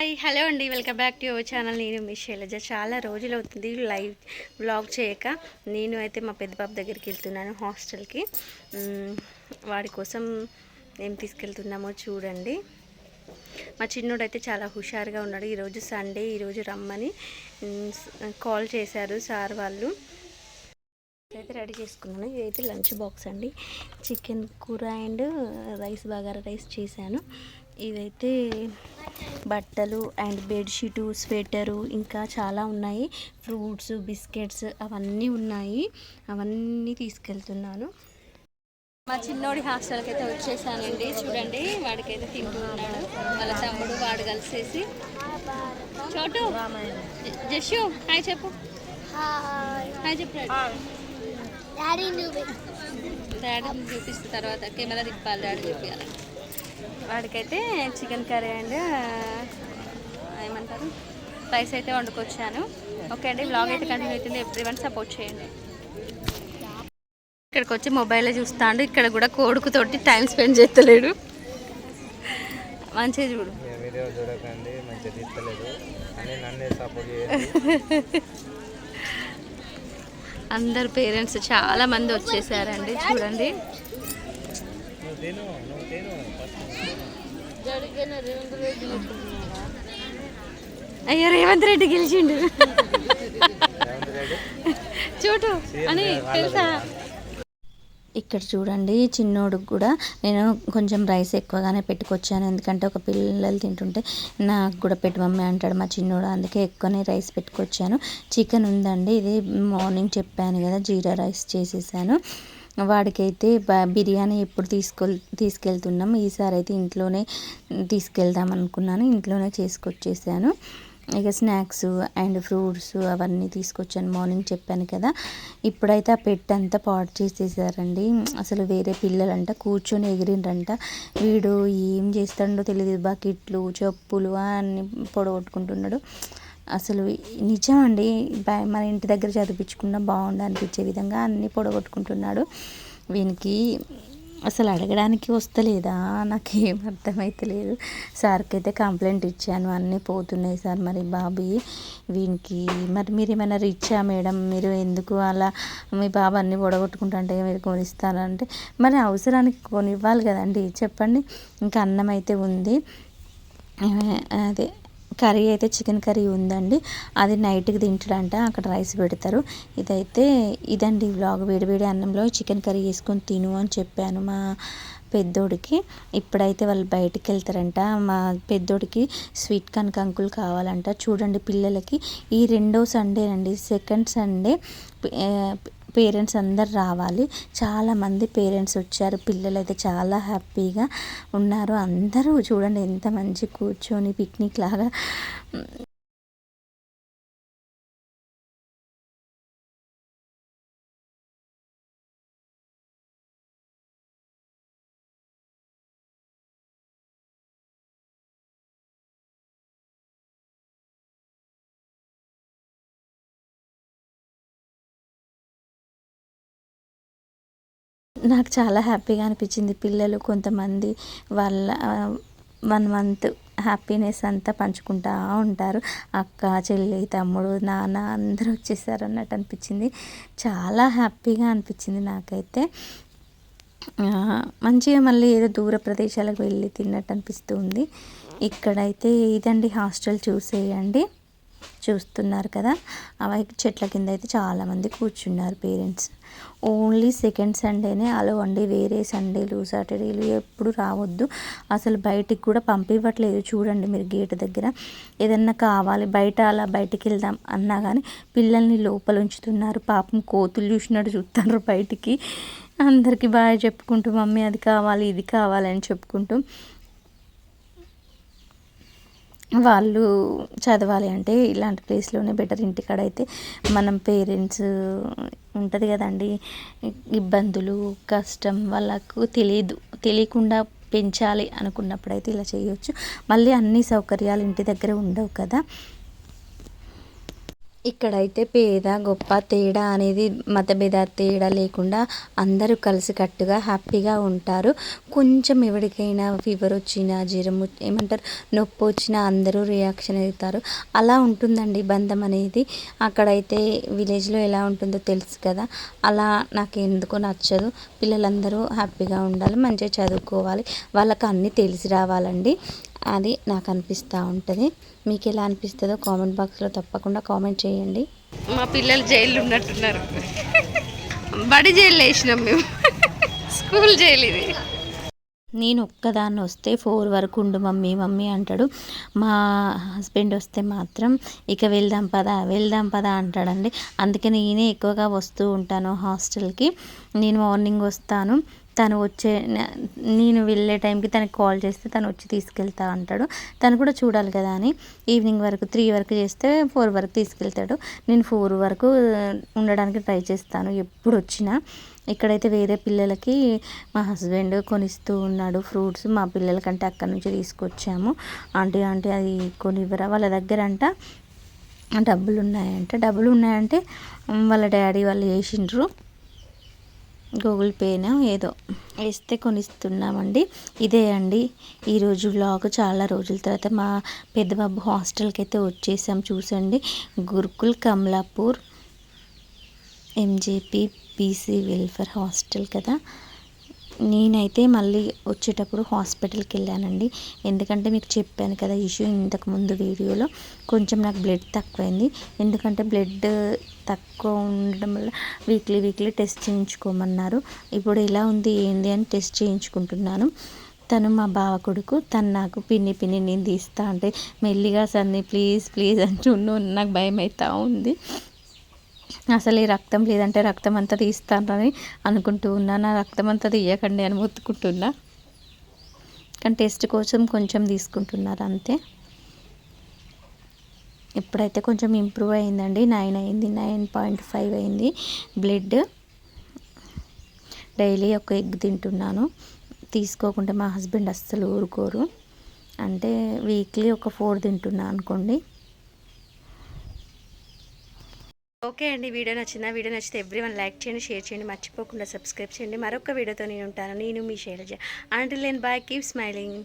Hi hello అండి. Welcome back to your channel. నేను మీ శైలజ. చాలా రోజులు అవుతుంది లైవ్ బ్లాగ్ చేయక. నేను అయితే మా పెద్ద బాబు దగ్గరికి వెళ్తున్నాను హాస్టల్కి. వాడి కోసం ఏం తీసుకెళ్తున్నామో చూడండి. మా చిన్నోడు అయితే చాలా హుషారుగా ఉన్నాడు. ఈరోజు సండే ఈరోజు రమ్మని కాల్ చేశారు సార్ వాళ్ళు. అయితే రెడీ చేసుకున్నాను. ఇదైతే లంచ్ బాక్స్ అండి. చికెన్ కూర అండ్ రైస్ బగారా రైస్ చేశాను. ఇదైతే బట్టలు అండ్ బెడ్షీటు స్వెటరు ఇంకా చాలా ఉన్నాయి. ఫ్రూట్స్ బిస్కెట్స్ అవన్నీ ఉన్నాయి. అవన్నీ తీసుకెళ్తున్నాను. మా చిన్నోడి హాస్టల్కి అయితే వచ్చేసానండి. చూడండి వాడికైతే తింటూ ఉన్నాడు వాళ్ళ తమ్ముడు వాడు కలిసేసి. చోటు జషు హాయ్ చెప్పు. హాయ్. చెప్పు. డాడీ నువ్వు డాడీని చూపిస్తే తర్వాత కెమెరా తిప్పాలి డాడీ చూపించాలి వాడికైతే చికెన్ కర్రీ అండ్ ఏమంటారు? రైస్ అయితే వండుకొచ్చాను. ఓకే అండి బ్లాగ్ అయితే కంటిన్యూ అవుతుంది. ఎవ్రీ వన్ సపోర్ట్ చేయండి. ఇక్కడికి వచ్చి మొబైల్లో చూస్తాడు. ఇక్కడ కూడా కొడుకుతోటి టైం స్పెండ్ చేస్తలేడు. మంచిగా చూడు. చూడకండి మంచిగా తీస్తలేదు నన్నే సపోర్ట్ చేయండి. అందరు పేరెంట్స్ చాలా మంది వచ్చేసారండి చూడండి. అయ్యో రేవంత్ రెడ్డి గెలిచిండు. చూడు అని తెలుసా? ఇక్కడ చూడండి చిన్నోడికి కూడా నేను కొంచెం రైస్ ఎక్కువగానే పెట్టుకొచ్చాను. ఎందుకంటే ఒక పిల్లలు తింటుంటే నాకు కూడా పెట్టు మమ్మీ అంటాడు మా చిన్నోడు. అందుకే ఎక్కువనే రైస్ పెట్టుకొచ్చాను. చికెన్ ఉందండి ఇది మార్నింగ్ చెప్పాను కదా జీరా రైస్ చేసేసాను. వాడికైతే బ- బిర్యానీ ఎప్పుడు తీసుకెళ్ తీసుకెళ్తున్నాం. ఈసారి అయితే ఇంట్లోనే తీసుకెళ్దాం అనుకున్నాను ఇంట్లోనే చేసుకొచ్చేసాను. ఇక స్నాక్స్ అండ్ ఫ్రూట్స్ అవన్నీ తీసుకొచ్చాను. మార్నింగ్ చెప్పాను కదా. ఇప్పుడైతే ఆ పెట్ అంతా పాడు చేసేసారండి. అసలు వేరే పిల్లలంట కూర్చొని ఎగిరిండ్రంట వీడు ఏం చేస్తాడో తెలియదు బకెట్లు చెప్పులు అన్ని పొడగొట్టుకుంటున్నాడు. అసలు నిజం అండి మన ఇంటి దగ్గర చదివించుకున్న బాగుండు అనిపించే విధంగా అన్నీ పొడగొట్టుకుంటున్నాడు. వీనికి అసలు అడగడానికి వస్తలేదా? నాకేం అర్థమైతలేదు. సార్కి అయితే కంప్లైంట్ ఇచ్చాను అన్నీ పోతున్నాయి సార్ మరి బాబీ వీనికి. మరి మీరు ఏమైనా రిచ్చా మేడం? మీరు ఎందుకు అలా మీ బాబు అన్నీ పొడగొట్టుకుంటుంటే మీరు కొనిస్తారంటే? మరి అవసరానికి కొనివ్వాలి కదండి చెప్పండి. ఇంకా అన్నం అయితే ఉంది. అదే. కర్రీ అయితే చికెన్ కర్రీ ఉందండి. అది నైట్కి తింటాడంట అక్కడ రైస్ పెడతారు. ఇదైతే ఇదండి వ్లాగ్. వేడివేడి అన్నంలో చికెన్ కర్రీ వేసుకొని తిను అని చెప్పాను మా పెద్దోడికి. ఇప్పుడైతే వాళ్ళు బయటికి వెళ్తారంట. మా పెద్దోడికి స్వీట్ కార్న్ కంకులు కావాలంట. చూడండి పిల్లలకి. ఈ రెండో సండే అండి సెకండ్ సండే పేరెంట్స్ అందరు రావాలి. చాలామంది పేరెంట్స్ వచ్చారు. పిల్లలు అయితే చాలా హ్యాపీగా ఉన్నారు. అందరూ చూడండి ఎంత మంచి కూర్చొని పిక్నిక్ లాగా నాకు చాలా హ్యాపీగా అనిపించింది. పిల్లలు కొంతమంది వాళ్ళ వన్ మంత్ హ్యాపీనెస్ అంతా పంచుకుంటా ఉంటారు. అక్క చెల్లి తమ్ముడు నాన్న అందరూ వచ్చేసారు అన్నట్టు అనిపించింది. చాలా హ్యాపీగా అనిపించింది నాకైతే. మంచిగా మళ్ళీ ఏదో దూర ప్రదేశాలకు వెళ్ళి తిన్నట్టు అనిపిస్తుంది ఇక్కడైతే ఇదండి హాస్టల్ చూసేయండి. చూస్తున్నారు కదా. అవి చెట్ల కింద అయితే చాలామంది కూర్చున్నారు పేరెంట్స్. ఓన్లీ సెకండ్ సండేనే అలో అండి వేరే సండేలు సాటర్డేలు ఎప్పుడు రావద్దు. అసలు బయటికి కూడా పంపివ్వట్లేదు. చూడండి మీరు గేట్ దగ్గర. ఏదన్నా కావాలి బయట అలా బయటికి వెళ్దాం అన్నా కానీ పిల్లల్ని లోపల ఉంచుతున్నారు. పాపం కోతులు చూసినట్టు చూస్తున్నారు బయటికి. అందరికీ బాగా చెప్పుకుంటూ మమ్మీ అది కావాలి ఇది కావాలి అని చెప్పుకుంటూ వాళ్ళు చదవాలి అంటే ఇలాంటి ప్లేస్లోనే బెటర్ ఇంటికాడ అయితే మనం పేరెంట్స్ ఉంటుంది కదండి ఇబ్బందులు కష్టం వాళ్ళకు తెలియదు తెలియకుండా పెంచాలి అనుకున్నప్పుడైతే ఇలా చేయొచ్చు. మళ్ళీ అన్ని సౌకర్యాలు ఇంటి దగ్గర ఉండవు కదా. ఇక్కడైతే పేద గొప్ప తేడా అనేది మతభేద తేడా లేకుండా అందరూ కలిసికట్టుగా హ్యాపీగా ఉంటారు. కొంచెం ఎవరికైనా ఫీవర్ వచ్చినా జ్వరం వచ్చి- ఏమంటారు నొప్పి వచ్చినా అందరూ రియాక్షన్ అవుతారు. అలా ఉంటుందండి బంధం అనేది. అక్కడైతే విలేజ్లో ఎలా ఉంటుందో తెలుసు కదా. అలా నాకు ఎందుకో నచ్చదు. పిల్లలందరూ హ్యాపీగా ఉండాలి మంచిగా చదువుకోవాలి. వాళ్ళకి అన్నీ తెలిసి రావాలండి. అది నాకు అనిపిస్తూ ఉంటుంది. మీకు ఎలా అనిపిస్తుందో కామెంట్ బాక్స్లో తప్పకుండా కామెంట్ చేయండి. మా పిల్లలు జైల్లో ఉన్నట్టున్నారు. బడి జైలు వేసినాం మేము. స్కూల్ జైలు ఇది. నేను ఒక్కదాన్ని వస్తే ఫోర్ వరకు ఉండు మమ్మీ మమ్మీ అంటాడు. మా హస్బెండ్ వస్తే మాత్రం ఇక వెళ్దాం పదా వెళ్దాం పదా అంటాడండి. అందుకే నేనే ఎక్కువగా వస్తూ ఉంటాను హాస్టల్కి. నేను మార్నింగ్ వస్తాను. తను వచ్చే నేను వెళ్ళే టైంకి తనకి కాల్ చేస్తే తను వచ్చి తీసుకెళ్తా అంటాడు. తను కూడా చూడాలి కదా అని. ఈవినింగ్ వరకు త్రీ వరకు చేస్తే ఫోర్ వరకు తీసుకెళ్తాడు. నేను ఫోర్ వరకు ఉండడానికి ట్రై చేస్తాను ఎప్పుడు వచ్చినా. ఇక్కడైతే వేరే పిల్లలకి మా హస్బెండ్ కొనిస్తూ ఉన్నాడు ఫ్రూట్స్. మా పిల్లలకంటే అక్కడి నుంచి తీసుకొచ్చాము. ఆంటీ ఆంటీ అది కొనివ్వరా? వాళ్ళ దగ్గర అంట డబ్బులు ఉన్నాయంటే డబ్బులు ఉన్నాయంటే వాళ్ళ డాడీ వాళ్ళు వేసిండ్రు. గూగుల్ పేనో ఏదో వేస్తే కొనిస్తున్నామండి. ఇదే అండి. ఈరోజు వ్లాగ్ చాలా రోజుల తర్వాత మా పెద్దబాబు హాస్టల్కి అయితే వచ్చేసాం చూసండి. Gurukul Kamalapur MJP BC welfare hostel కదా. నేనైతే మళ్ళీ వచ్చేటప్పుడు హాస్పిటల్కి వెళ్ళానండి ఎందుకంటే మీకు చెప్పాను కదా ఇష్యూ ఇంతకుముందు వీడియోలో కొంచెం నాకు బ్లడ్ తక్కువైంది. ఎందుకంటే బ్లడ్ తక్కువ ఉండడం వల్ల వీక్లీ వీక్లీ టెస్ట్ చేయించుకోమన్నారు. ఇప్పుడు ఎలా ఉంది ఏంది అని టెస్ట్ చేయించుకుంటున్నాను. తను మా బావ కొడుకు తను నాకు పిన్ని పిన్ని నేను తీస్తా అంటే మెల్లిగా సన్ని ప్లీజ్ ప్లీజ్ అంటుండు నాకు భయం అవుతూ ఉంది. అసలు ఈ రక్తం లేదంటే రక్తం అంతా తీస్తానని అనుకుంటూ ఉన్నా నా రక్తం అంతా తీయకండి అని మొత్తుకుంటున్నా. కానీ టెస్ట్ కోసం కొంచెం తీసుకుంటున్నారు అంతే. ఇప్పుడైతే కొంచెం ఇంప్రూవ్ అయిందండి. నైన్ అయింది నైన్ పాయింట్ ఫైవ్ అయింది బ్లడ్. డైలీ ఒక ఎగ్ తింటున్నాను. తీసుకోకుంటే మా హస్బెండ్ అస్సలు ఊరుకోరు. అంటే వీక్లీ ఒక ఫోర్ తింటున్నా అనుకోండి. ఓకే అండి. వీడియో నచ్చిందా? వీడియో నచ్చితే ఎవ్రీ వన్ లైక్ చేయండి షేర్ చేయండి. మర్చిపోకుండా సబ్స్క్రైబ్ చేయండి. మరొక వీడియోతో నేను ఉంటాను. నేను మీ షేర్ చేయ అంటిల్ నేను బాయ్ కీప్ స్మైలింగ్